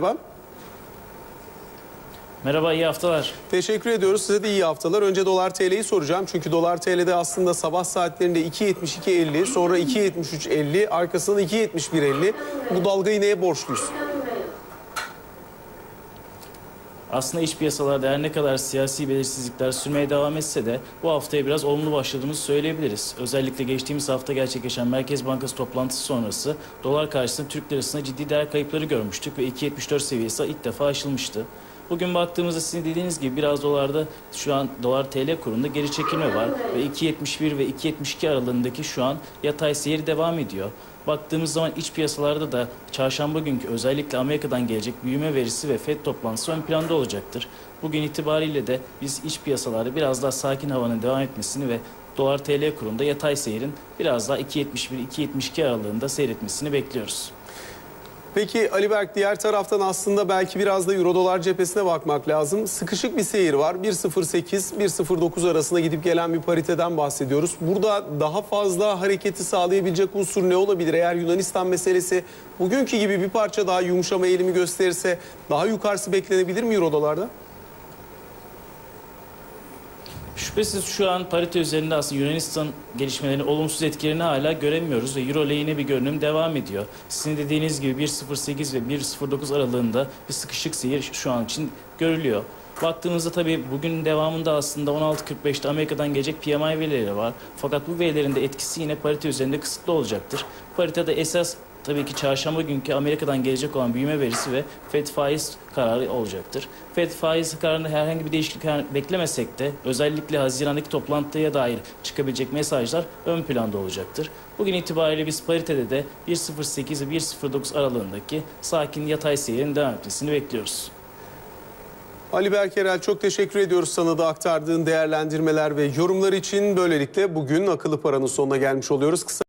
Merhaba. Merhaba, iyi haftalar. Teşekkür ediyoruz. Size de iyi haftalar. Önce dolar TL'yi soracağım. Çünkü dolar TL'de aslında sabah saatlerinde 2.72.50, sonra 2.73.50, arkasından 2.71.50. Bu dalgayı neye borçluyuz? Aslında iç piyasalarda her ne kadar siyasi belirsizlikler sürmeye devam etse de bu haftaya biraz olumlu başladığımızı söyleyebiliriz. Özellikle geçtiğimiz hafta gerçekleşen Merkez Bankası toplantısı sonrası dolar karşısında Türk lirasında ciddi değer kayıpları görmüştük ve 2.74 seviyesi ilk defa aşılmıştı. Bugün baktığımızda sizin dediğiniz gibi biraz dolarda şu an dolar TL kurunda geri çekilme var ve 2.71 ve 2.72 aralığındaki şu an yatay seyir devam ediyor. Baktığımız zaman iç piyasalarda da çarşamba günkü özellikle Amerika'dan gelecek büyüme verisi ve FED toplantısı ön planda olacaktır. Bugün itibariyle de biz iç piyasalarda biraz daha sakin havanın devam etmesini ve dolar TL kurunda yatay seyirin biraz daha 2.71-2.72 aralığında seyretmesini bekliyoruz. Peki Ali Berk diğer taraftan aslında belki biraz da euro dolar cephesine bakmak lazım. Sıkışık bir seyir var. 1.08 1.09 arasında gidip gelen bir pariteden bahsediyoruz. Burada daha fazla hareketi sağlayabilecek unsur ne olabilir? Eğer Yunanistan meselesi bugünkü gibi bir parça daha yumuşama eğilimi gösterirse daha yukarısı beklenebilir mi euro dolarda? Şüphesiz şu an parite üzerinde aslında Yunanistan gelişmelerinin olumsuz etkilerini hala göremiyoruz ve Euro lehine bir görünüm devam ediyor. Sizin dediğiniz gibi 1.08 ve 1.09 aralığında bir sıkışık seyir şu an için görülüyor. Baktığımızda tabii bugün devamında aslında 16.45'te Amerika'dan gelecek PMI verileri var. Fakat bu verilerin de etkisi yine parite üzerinde kısıtlı olacaktır. Paritede esas tabii ki çarşamba günkü Amerika'dan gelecek olan büyüme verisi ve FED faiz kararı olacaktır. FED faiz kararında herhangi bir değişiklik beklemesek de özellikle Haziran'daki toplantıya dair çıkabilecek mesajlar ön planda olacaktır. Bugün itibariyle biz paritede de 1.08 ve 1.09 aralığındaki sakin yatay seyirin devam etmesini bekliyoruz. Ali Berkerel çok teşekkür ediyoruz sana da aktardığın değerlendirmeler ve yorumlar için. Böylelikle bugün akıllı paranın sonuna gelmiş oluyoruz. Kısa